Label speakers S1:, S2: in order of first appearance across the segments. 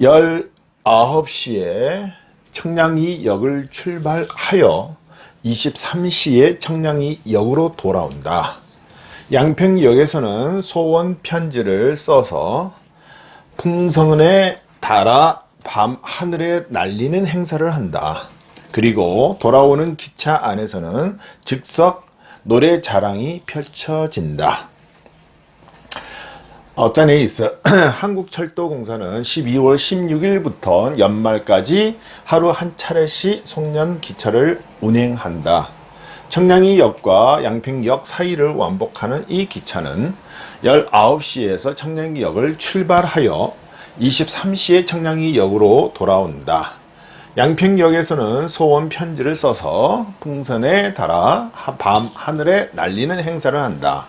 S1: 19시에 청량리 역을 출발하여 23시에 청량리 역으로 돌아온다. 양평역에서는 소원 편지를 써서 풍선에 달아 밤 하늘에 날리는 행사를 한다. 그리고 돌아오는 기차 안에서는 즉석 노래 자랑이 펼쳐진다. 어떤 의있어 한국철도공사는 12월 16일부터 연말까지 하루 한 차례씩 송년 기차를 운행한다. 청량리역과 양평역 사이를 왕복하는 이 기차는 19시에서 청량리역을 출발하여 23시에 청량리역으로 돌아온다. 양평역에서는 소원 편지를 써서 풍선에 달아 밤 하늘에 날리는 행사를 한다.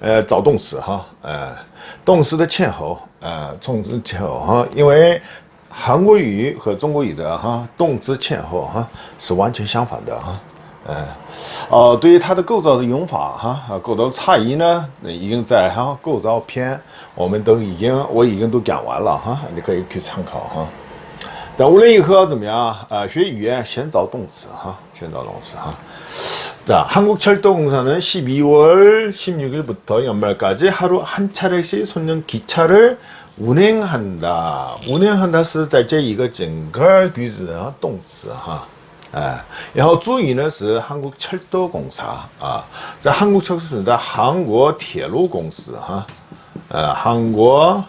S1: 呃，找动词哈，呃，动词的前后，呃，动词前后哈，因为韩国语和中国语的哈动词前后哈是完全相反的哈，呃，哦，对于它的构造的用法哈，构造差异呢，已经在哈构造篇我们都已经我已经都讲完了哈，你可以去参考哈。但无论如何怎么样啊，学语言先找动词哈，先找动词哈。 자, 한국철도공사는 12월 16일부터 연말까지 하루 한 차례씩 손님 기차를 운행한다. 운행한다 是在这一个整个句子的动词哈。哎，然后注意呢是 한국철도공사啊，在韩国铁路公司哈，呃，韩国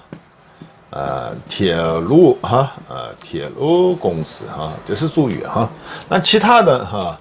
S1: 呃，铁路哈，呃，铁路公司哈，这是主语哈。那其他的哈，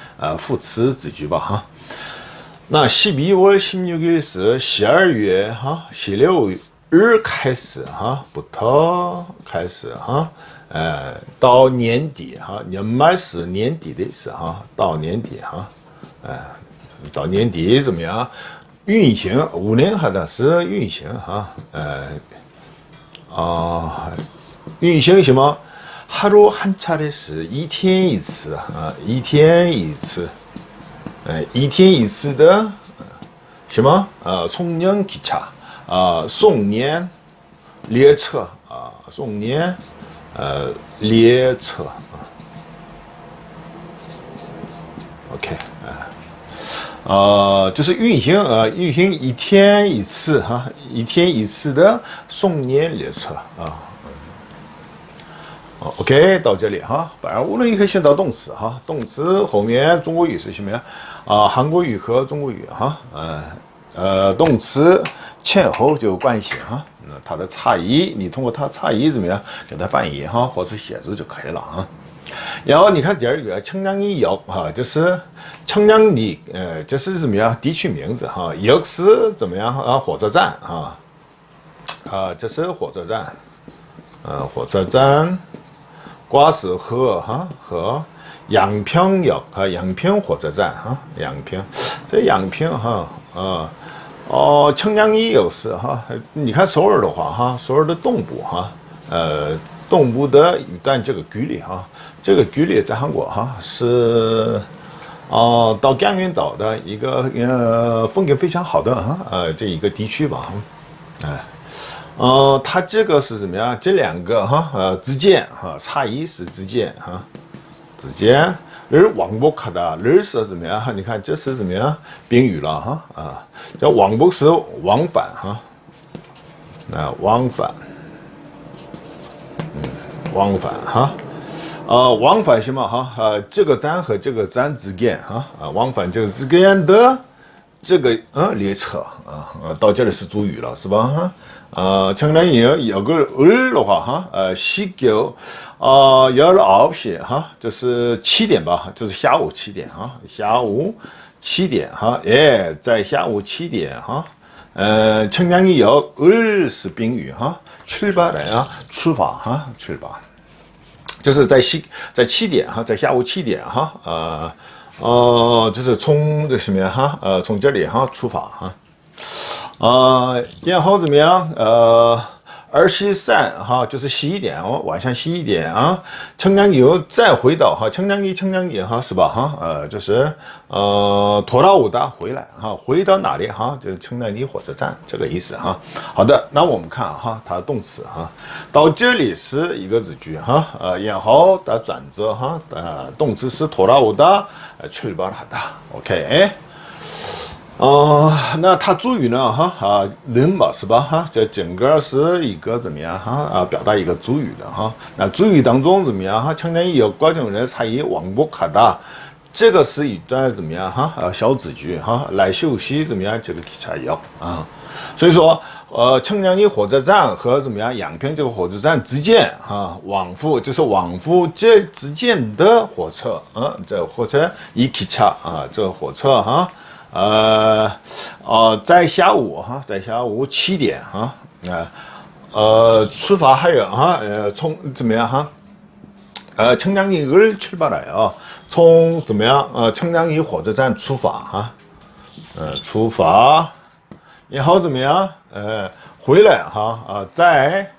S1: 呃，副词子句吧哈。那十一月十六日是十二月哈，十六日开始哈，不特开始哈。呃，到年底哈，年满是年底的意思哈，到年底哈，呃，到年底怎么样？运行五年哈的是运行哈，呃，啊，运行什么？ 哈罗汉查的是一天一次啊，一天一次，呃，一天一次的什么？呃，送年机车啊，送年列车啊，送年呃列车啊，OK 啊。呃，就是运行呃，运行一天一次哈，一天一次的送年列车啊。 OK，到这里哈，反正无论如何先找动词哈，动词后面中国语是什么呀？啊，韩国语和中国语哈，呃呃，动词前后就有关系哈，那它的差异，你通过它差异怎么样给它翻译哈，或者写作就可以了啊。然后你看第二个청량리역哈，就是청량리呃，这是怎么样地区名字哈？역是怎么样啊？火车站啊，啊，这是火车站，呃，火车站， 瓜是河哈河，양평역和양평火车站哈，양평这양평哈啊哦，청량리역是哈，你看首尔的话哈，首尔的东部哈，呃。 动物的一段这个距离哈，这个距离在韩国哈是，哦，到江原岛的一个呃风景非常好的哈呃这一个地区吧，哎， 呃，它这个是什么呀？这两个哈呃之间哈差异是之间哈之间。而王博克的而是怎么样哈？你看这是怎么样宾语了哈啊？叫王博是往返哈，啊往返，嗯往返哈，呃往返什么哈？呃这个站和这个站之间哈啊往返这个之间的这个嗯列车啊呃到这里是主语了是吧哈？呃相当于有个儿的话哈呃西九。啊，幺了二些哈，就是七点吧，就是下午七点哈，下午七点哈，哎，在下午七点哈，呃，청량리역을是宾语哈，출발啊，出发哈，出发，就是在七在七点哈，在下午七点哈，呃，呃，就是从这什么哈，呃，从这里哈出发哈， 啊，然后怎么样？呃。二十三哈，就是十一点哦，晚上十一点啊，청량리再回到哈，청량리청량리哈是吧哈？呃，就是呃，돌아오 다， 回来哈，回到哪里哈？就是청량리火车站这个意思哈。好的，那我们看哈，它的动词哈，到这里是一个子句哈，呃，然后的转折哈，呃，动词是돌아오 다， 呃，출발하 다。 OK。 哦，那它主语呢？哈啊，人嘛是吧？哈，这整个是一个怎么样？哈啊，表达一个主语的哈。那主语当中怎么样？哈，强调有关键人差异，王不卡大，这个是一段怎么样？哈啊，小子句哈，来休息怎么样？这个题材要啊。所以说，呃，청량리火车站和怎么样？阳平这个火车站之间哈，往复就是往复这之间的火车啊，这火车一기차啊，这火车哈。 呃，哦，在下午哈，在下午七点哈，啊，呃，出发还有哈，呃，从怎么样哈？呃，청량리을출발해 요， 从怎么样？呃，청량리火车站出发哈，呃，出发，然后怎么样？呃，回来哈，啊，在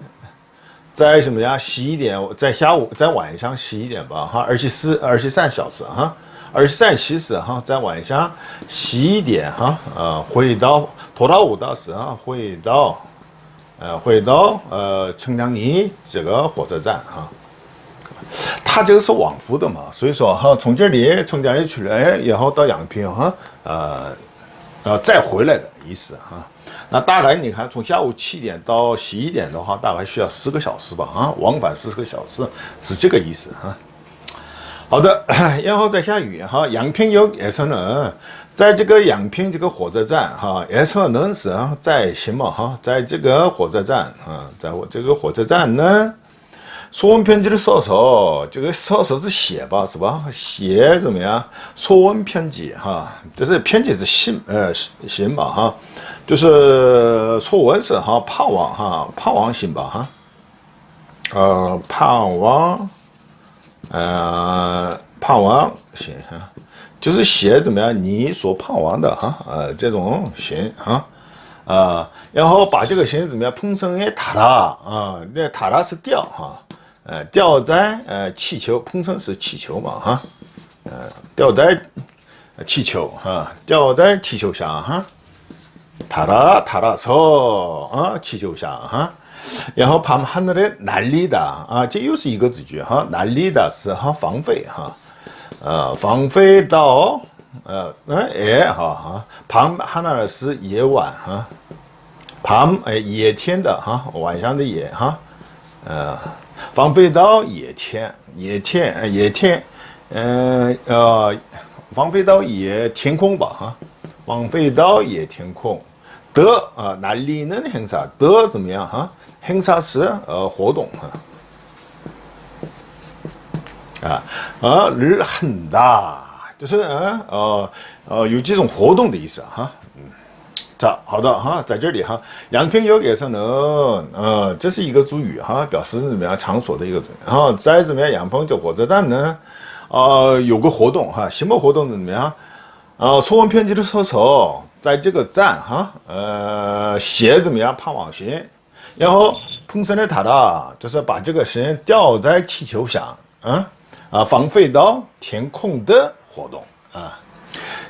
S1: 在什么呀？十一点，在下午，在晚上十一点吧哈，二十四二十三小时哈。 二十三七时哈，在晚上十一点哈，呃，回到拖到五到十啊，回到呃，回到呃，청량리这个火车站哈，它这个是往复的嘛，所以说哈，从这里从这里出来，然后到阳平哈，呃，呃，再回来的意思哈。那大概你看，从下午七点到十一点的话，大概需要四个小时吧啊，往返四个小时是这个意思哈。 好的，然后再下雨哈。阳平有也是呢，在这个阳平这个火车站哈，也是能是在什么哈？在这个火车站啊，在我这个火车站呢，说文편지를써서这个써서是写吧，是吧？写怎么样？说文편지哈，这是편지是信呃信嘛哈，就是说文是哈盼望哈盼望信吧哈，呃盼望。 呃，胖王行哈，就是写怎么样你所胖王的哈，呃这种行哈，啊，然后把这个行怎么样，蓬松的塔拉啊，那塔拉是吊哈，呃吊在呃气球，蓬松是气球嘛哈，呃吊在气球哈，吊在气球上哈，塔拉塔拉车啊，气球上哈。然后밤하늘에날리다啊，这又是一个子句哈，날리다是哈放飞哈，呃，放飞到呃哎哈哈，밤하늘是夜晚哈，밤哎野天的哈，晚上的野哈，呃，放飞到野天，野天野天，嗯呃，放飞到野天空吧哈，放飞到野天空。 的啊，哪里能행사的怎么样哈？행사是呃活动哈，啊啊日很大，就是呃呃呃有这种活动的意思哈。嗯，这好的哈，在这里哈，阳平有也是能呃，这是一个主语哈，表示怎么样场所的一个主语。然后再怎么样，阳平这火车站呢，啊有个活动哈，什么活动怎么样？啊，说文편지를써서 在这个站哈，呃，鞋怎么样？怕网鞋，然后碰上的他的，就是把这个鞋吊在气球上，啊、啊，防飞刀填空的活动啊。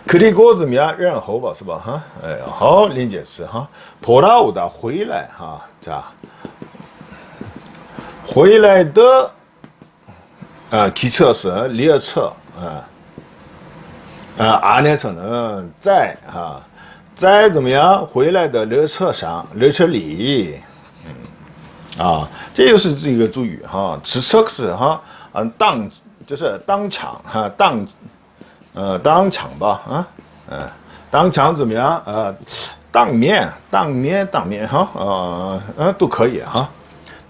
S1: 克里果怎么样？任猴吧，是吧？哈，哎呀，好，林姐是哈，托拉乌达回来哈，这回来的啊，汽车是列车啊，啊，阿联酋人在哈。啊再怎么样？回来的列车上，列车里，嗯，啊，这就是这个主语哈，此车是哈，嗯，当就是当场哈，当。呃，当场吧，啊，嗯，当场怎么样？啊，当面，当面，当面，哈，啊嗯，都可以哈。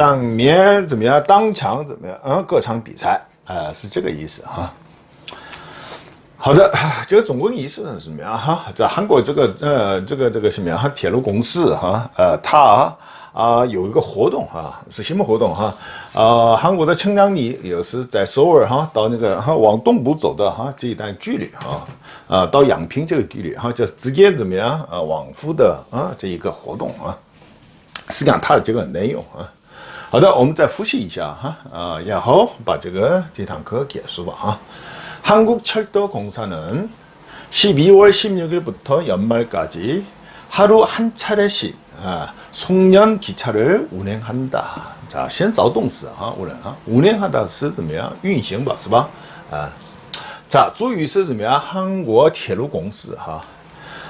S1: 当面怎么样？当墙怎么样？嗯，歌唱比赛，呃，是这个意思哈。好的，这个中文意思是什么样？哈，在韩国这个呃，这个这个什么样？哈，铁路公司哈，呃，它。啊，有一个活动哈，是什么活动哈？啊，韩国的청량리也是在首尔哈，到那个哈往东部走的哈这一段距离哈，啊，到阳平这个距离哈，就直接怎么样啊往复的啊这一个活动啊，实际上它的这个内容啊。 好的，我们再复习一下哈啊，然后把这个这堂课结束吧哈。한국철도공사는12월16일부터연말까지하루한차례씩 아, 송년 기차를 운행한다. 자, 先找动词哈, 운행, 하 운행하다 是怎么样?运行吧,是吧? 아, 자, 主语是怎么样? 한국铁路公司哈. 아,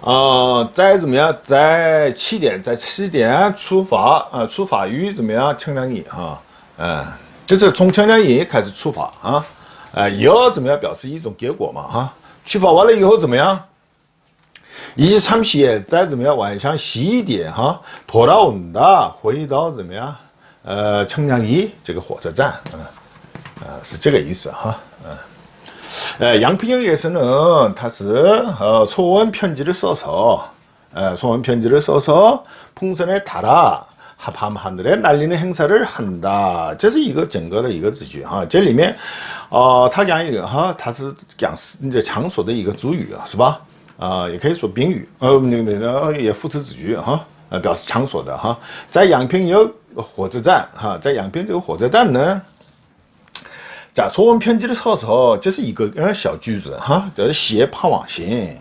S1: 啊，再怎么样，在七点，在七点出发，啊，出发于怎么样？清凉夜哈，嗯，就是从清凉夜开始出发，啊，啊，又要怎么样表示一种结果嘛。哈，出发完了以后怎么样？一穿皮，再怎么样晚上十一点哈，妥当们的回到怎么样？呃，清凉夜这个火车站，嗯，啊，是这个意思哈。嗯。 양평역에서는它是呃소원편지를써 서， 呃，소원편지를써서풍선에달아밤하늘에날리는행사를한 다， 这是一个整个的一个字句哈，这里面，哦，他讲一个哈，他是讲这场所的一个主语啊，是吧？啊，也可以说宾语，呃，那个那个也副词子句哈，呃，表示场所的哈。在阳平有火车站哈，在阳平这个火车站呢， 在说文편지를써 서， 这是一个呃小句子哈，这是写盼望信，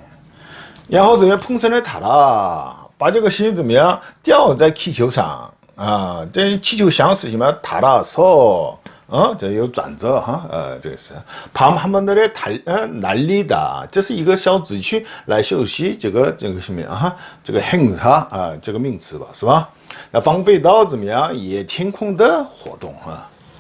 S1: 然后这个풍선을달아把这个信怎么样吊在气球上啊？这气球像是什么？달아 서。 哦，这有转折哈，呃，这个是旁旁边的嘞谈呃难理的，这是一个小子句来休息这个这个什么啊？这个행사啊，这个名词吧，是吧？那放飞到怎么样？野天空的活动啊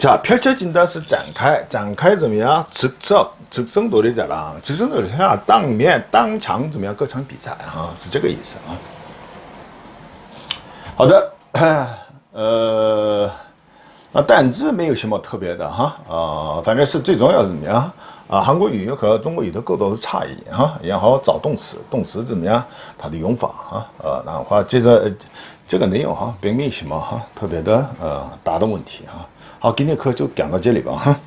S1: 자 펼쳐진다 是展开，展开怎么样？즉석 直升斗的在哪？直升斗想当面当场怎么样？各场比赛啊，是这个意思啊。好的，呃，那单字没有什么特别的哈啊，反正是最重要是怎么样啊？韩国语和中国语的构造的差异哈，然后找动词，动词怎么样？它的用法啊，呃，然后接着这个内容哈，并没什么哈特别的呃大的问题哈。 好，今天课就讲到这里吧哈。